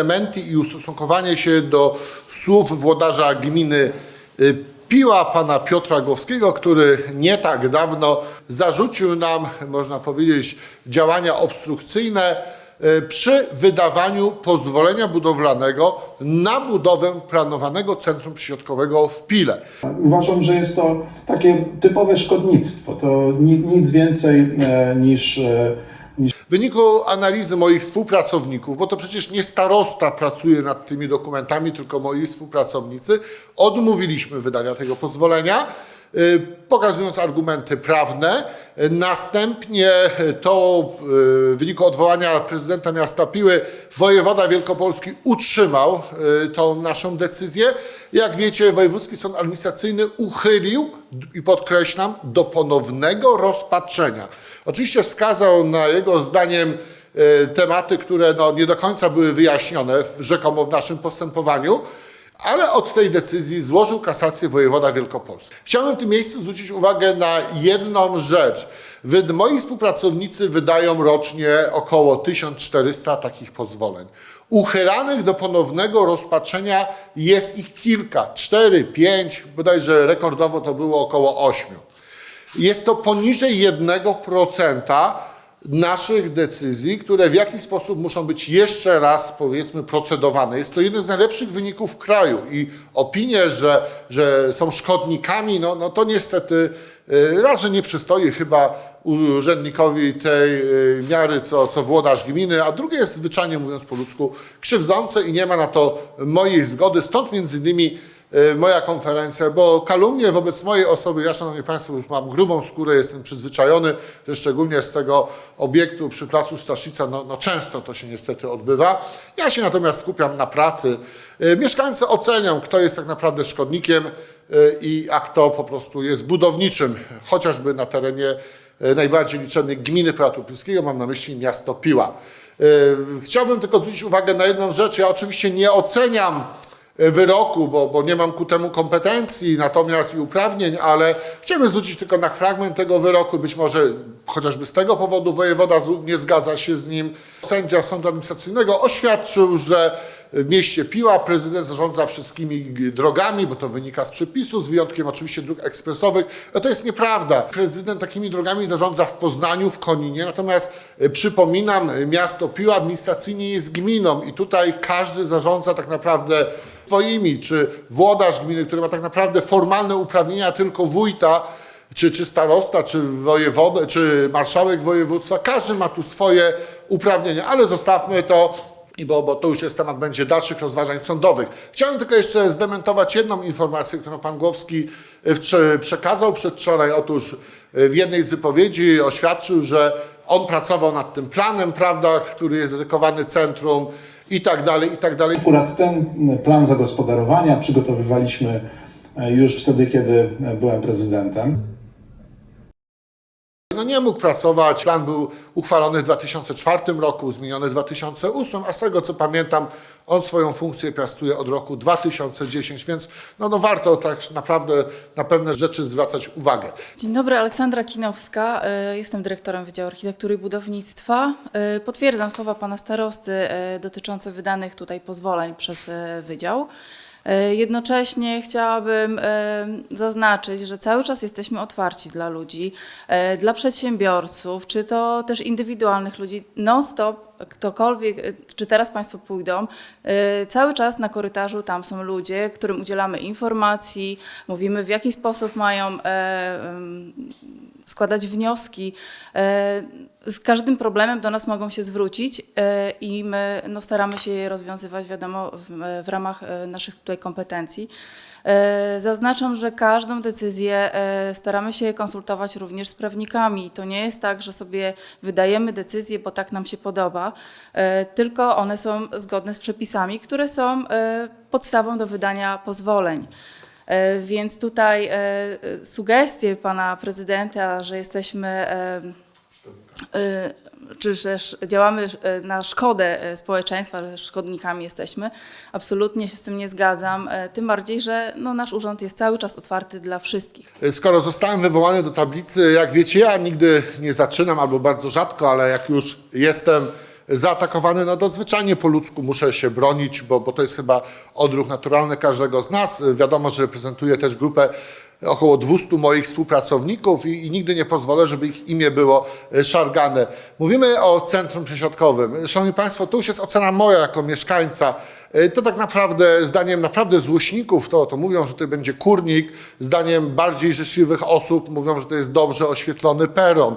dementi i ustosunkowanie się do słów włodarza gminy y, Piła, pana Piotra Głowskiego, który nie tak dawno zarzucił nam, można powiedzieć, działania obstrukcyjne y, przy wydawaniu pozwolenia budowlanego na budowę planowanego centrum przysiadkowego w Pile. Uważam, że jest to takie typowe szkodnictwo. To ni- nic więcej e, niż, e, niż W wyniku analizy moich współpracowników, bo to przecież nie starosta pracuje nad tymi dokumentami, tylko moi współpracownicy, odmówiliśmy wydania tego pozwolenia, pokazując argumenty prawne. Y, Następnie y, to y, w wyniku odwołania prezydenta miasta Piły wojewoda wielkopolski utrzymał y, tą naszą decyzję. Jak wiecie, Wojewódzki Sąd Administracyjny uchylił, i podkreślam, do ponownego rozpatrzenia. Oczywiście wskazał na jego zdaniem tematy, które no, nie do końca były wyjaśnione rzekomo w naszym postępowaniu, ale od tej decyzji złożył kasację wojewoda wielkopolski. Chciałbym w tym miejscu zwrócić uwagę na jedną rzecz. Moi współpracownicy wydają rocznie około 1400 takich pozwoleń. Uchylanych do ponownego rozpatrzenia jest ich kilka, 4, 5, bodajże rekordowo to było około 8. Jest to poniżej 1% naszych decyzji, które w jakiś sposób muszą być jeszcze raz, powiedzmy, procedowane. Jest to jeden z najlepszych wyników kraju i opinie, że, że są szkodnikami, no, no to niestety y, raz, że nie przystoi chyba urzędnikowi tej y, miary, co, co włodarz gminy, a drugie jest zwyczajnie mówiąc po ludzku krzywdzące i nie ma na to mojej zgody. Stąd między innymi moja konferencja, bo kalumnie wobec mojej osoby, ja szanowni Państwo już mam grubą skórę, jestem przyzwyczajony, że szczególnie z tego obiektu przy placu Staszica, no, no często to się niestety odbywa. Ja się natomiast skupiam na pracy. Y, Mieszkańcy ocenią, kto jest tak naprawdę szkodnikiem, y, i a kto po prostu jest budowniczym, chociażby na terenie najbardziej liczonej gminy powiatu pilskiego, mam na myśli miasto Piła. Chciałbym tylko zwrócić uwagę na jedną rzecz. Ja oczywiście nie oceniam wyroku, bo, bo nie mam ku temu kompetencji, natomiast i uprawnień, ale chciałbym zwrócić tylko na fragment tego wyroku. Być może chociażby z tego powodu wojewoda nie zgadza się z nim. Sędzia Sądu Administracyjnego oświadczył, że w mieście Piła prezydent zarządza wszystkimi drogami, bo to wynika z przepisu, z wyjątkiem oczywiście dróg ekspresowych. No to jest nieprawda. Prezydent takimi drogami zarządza w Poznaniu, w Koninie, natomiast e, przypominam, e, miasto Piła administracyjnie jest gminą i tutaj każdy zarządza tak naprawdę swoimi, czy włodarz gminy, który ma tak naprawdę formalne uprawnienia tylko wójta, czy, czy starosta, czy wojewoda, czy marszałek województwa, każdy ma tu swoje uprawnienia, ale zostawmy to, i bo, bo to już jest temat będzie dalszych rozważań sądowych. Chciałem tylko jeszcze zdementować jedną informację, którą pan Głowski e, przekazał przedwczoraj. Otóż e, w jednej z wypowiedzi oświadczył, że on pracował nad tym planem, prawda, który jest dedykowany centrum i tak dalej, i tak dalej. akurat ten plan zagospodarowania przygotowywaliśmy e, już wtedy, kiedy byłem prezydentem. No nie mógł pracować. Plan był uchwalony w 2004 roku, zmieniony w 2008, a z tego co pamiętam, on swoją funkcję piastuje od roku 2010, więc no, no warto tak naprawdę na pewne rzeczy zwracać uwagę. Dzień dobry, Aleksandra Kinowska. y, Jestem dyrektorem Wydziału Architektury i Budownictwa. Y, Potwierdzam słowa pana starosty y, dotyczące wydanych tutaj pozwoleń przez Wydział. Y, Jednocześnie chciałabym y, zaznaczyć, że cały czas jesteśmy otwarci dla ludzi, y, dla przedsiębiorców, czy to też indywidualnych ludzi. Non-stop ktokolwiek, czy teraz Państwo pójdą, cały czas na korytarzu tam są ludzie, którym udzielamy informacji, mówimy w jaki sposób mają e, składać wnioski. E, Z każdym problemem do nas mogą się zwrócić e, i my no, staramy się je rozwiązywać, wiadomo, w, w ramach e, naszych tutaj kompetencji. Zaznaczam, że każdą decyzję staramy się konsultować również z prawnikami. To nie jest tak, że sobie wydajemy decyzje, bo tak nam się podoba, tylko one są zgodne z przepisami, które są podstawą do wydania pozwoleń. E, Więc tutaj e, sugestie pana prezydenta, że jesteśmy, e, czy sz- działamy na szkodę społeczeństwa, że szkodnikami jesteśmy, absolutnie się z tym nie zgadzam. Tym bardziej, że no, nasz urząd jest cały czas otwarty dla wszystkich. Skoro zostałem wywołany do tablicy, jak wiecie, ja nigdy nie zaczynam, albo bardzo rzadko, ale jak już jestem zaatakowany, no nadzwyczajnie po ludzku muszę się bronić, bo, bo to jest chyba odruch naturalny każdego z nas. Wiadomo, że reprezentuję też grupę około 200 moich współpracowników i, i nigdy nie pozwolę, żeby ich imię było e, szargane. Mówimy o centrum przesiadkowym. Szanowni Państwo, to już jest ocena moja jako mieszkańca. E, To tak naprawdę, zdaniem naprawdę złośników, to, to mówią, że to będzie kurnik, zdaniem bardziej życzliwych osób mówią, że to jest dobrze oświetlony peron.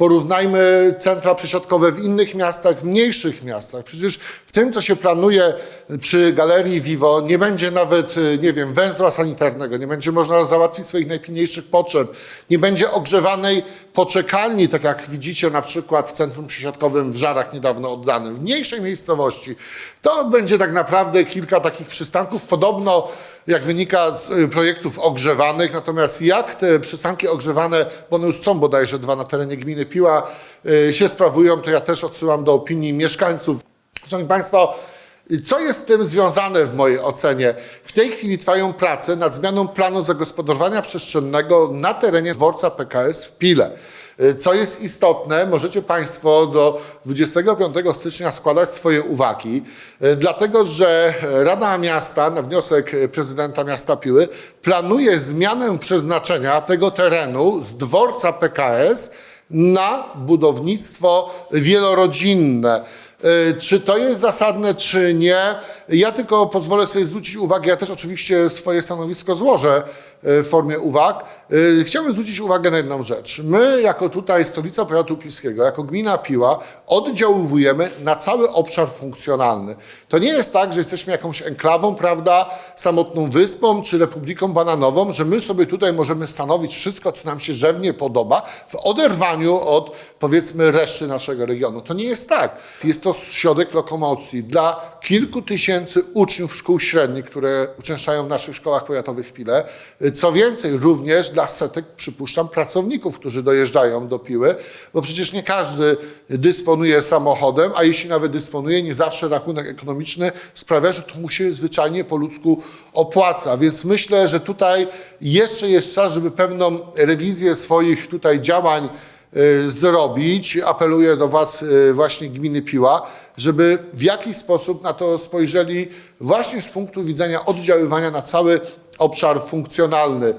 Porównajmy centra przesiadkowe w innych miastach, w mniejszych miastach. Przecież w tym, co się planuje przy Galerii Vivo, nie będzie nawet, y, nie wiem, węzła sanitarnego, nie będzie można załatwić swoich najpilniejszych potrzeb, nie będzie ogrzewanej poczekalni, tak jak widzicie na przykład w centrum przesiadkowym w Żarach niedawno oddanym, w mniejszej miejscowości. To będzie tak naprawdę kilka takich przystanków, podobno jak wynika z y, projektów ogrzewanych, natomiast jak te przystanki ogrzewane, bo one już są bodajże dwa na terenie gminy Piła, y, się sprawują, to ja też odsyłam do opinii mieszkańców. Szanowni Państwo, co jest z tym związane w mojej ocenie? W tej chwili trwają prace nad zmianą planu zagospodarowania przestrzennego na terenie dworca PKS w Pile. Y, Co jest istotne, możecie Państwo do 25 stycznia składać swoje uwagi, y, dlatego że Rada Miasta na wniosek prezydenta miasta Piły planuje zmianę przeznaczenia tego terenu z dworca PKS na budownictwo wielorodzinne. Y, Czy to jest zasadne, czy nie? Ja tylko pozwolę sobie zwrócić uwagę, ja też oczywiście swoje stanowisko złożę w formie uwag. Y, Chciałbym zwrócić uwagę na jedną rzecz. My, jako tutaj stolica powiatu pilskiego, jako gmina Piła, oddziałujemy na cały obszar funkcjonalny. To nie jest tak, że jesteśmy jakąś enklawą, prawda, samotną wyspą czy republiką bananową, że my sobie tutaj możemy stanowić wszystko, co nam się żywnie podoba, w oderwaniu od, powiedzmy, reszty naszego regionu. To nie jest tak. Jest to środek lokomocji dla kilku tysięcy uczniów szkół średnich, które uczęszczają w naszych szkołach powiatowych w Pile. Co więcej, również dla setek, przypuszczam, pracowników, którzy dojeżdżają do Piły, bo przecież nie każdy dysponuje samochodem, a jeśli nawet dysponuje, nie zawsze rachunek ekonomiczny sprawia, że to mu się zwyczajnie po ludzku opłaca. Więc myślę, że tutaj jeszcze jest czas, żeby pewną rewizję swoich tutaj działań y, zrobić. Apeluję do Was y, właśnie gminy Piła, żeby w jakiś sposób na to spojrzeli właśnie z punktu widzenia oddziaływania na cały obszar funkcjonalny.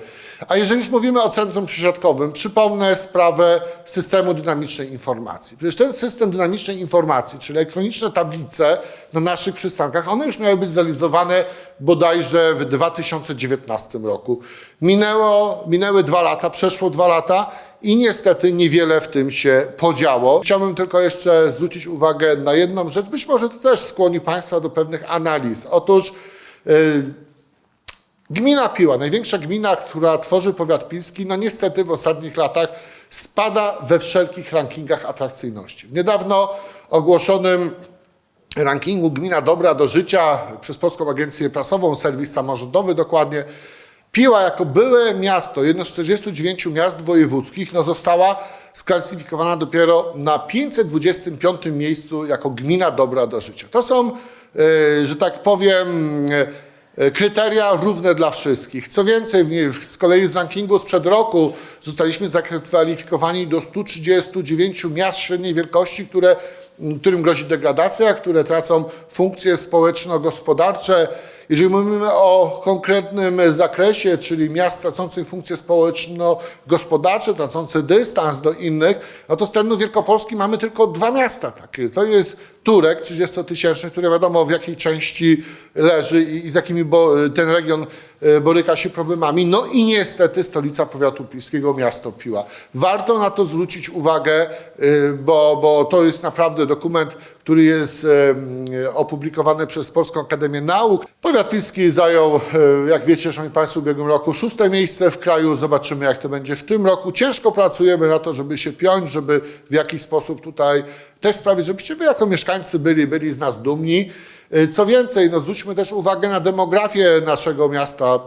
A jeżeli już mówimy o centrum przysiadkowym, przypomnę sprawę systemu dynamicznej informacji. Przecież ten system dynamicznej informacji, czyli elektroniczne tablice na naszych przystankach, one już miały być zrealizowane bodajże w 2019 roku. Minęło, minęły dwa lata, przeszło dwa lata i niestety niewiele w tym się podziało. Chciałbym tylko jeszcze zwrócić uwagę na jedną rzecz, być może to też skłoni Państwa do pewnych analiz. Otóż yy, Gmina Piła, największa gmina, która tworzy powiat pilski, no niestety w ostatnich latach spada we wszelkich rankingach atrakcyjności. W niedawno ogłoszonym rankingu Gmina Dobra do Życia przez Polską Agencję Prasową, serwis samorządowy dokładnie, Piła jako byłe miasto, jedno z 49 miast wojewódzkich, no została sklasyfikowana dopiero na 525 miejscu jako gmina dobra do życia. To są, e, że tak powiem, e, kryteria równe dla wszystkich. Co więcej, z kolei z rankingu sprzed roku zostaliśmy zakwalifikowani do 139 miast średniej wielkości, które, którym grozi degradacja, które tracą funkcje społeczno-gospodarcze. Jeżeli mówimy o konkretnym zakresie, czyli miast tracących funkcje społeczno-gospodarcze, tracące dystans do innych, no to z terenu Wielkopolski mamy tylko dwa miasta takie. To jest Turek 30-tysięczny, który wiadomo w jakiej części leży i, i z jakimi bo, ten region e, boryka się problemami. No i niestety stolica powiatu pilskiego, miasto Piła. Warto na to zwrócić uwagę, e, bo, bo to jest naprawdę dokument, który jest opublikowany przez Polską Akademię Nauk. Powiat pilski zajął, e, jak wiecie, szanowni państwo, w ubiegłym roku szóste miejsce w kraju. Zobaczymy, jak to będzie w tym roku. Ciężko pracujemy na to, żeby się piąć, żeby w jakiś sposób tutaj też sprawić, żebyście wy jako mieszkańcy byli, byli z nas dumni. E, Co więcej, no zwróćmy też uwagę na demografię naszego miasta.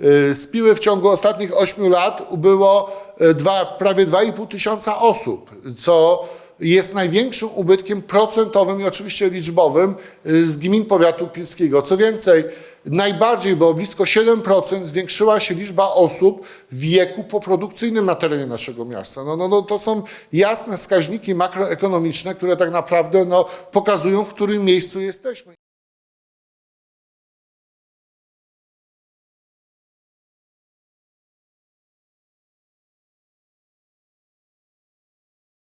E, Z Piły w ciągu ostatnich 8 lat ubyło dwa, prawie 2,5 tysiąca osób, co jest największym ubytkiem procentowym i oczywiście liczbowym y, z gmin powiatu pilskiego. Co więcej, najbardziej, bo blisko 7% zwiększyła się liczba osób w wieku poprodukcyjnym na terenie naszego miasta. No, no, no, to są jasne wskaźniki makroekonomiczne, które tak naprawdę no, pokazują, w którym miejscu jesteśmy.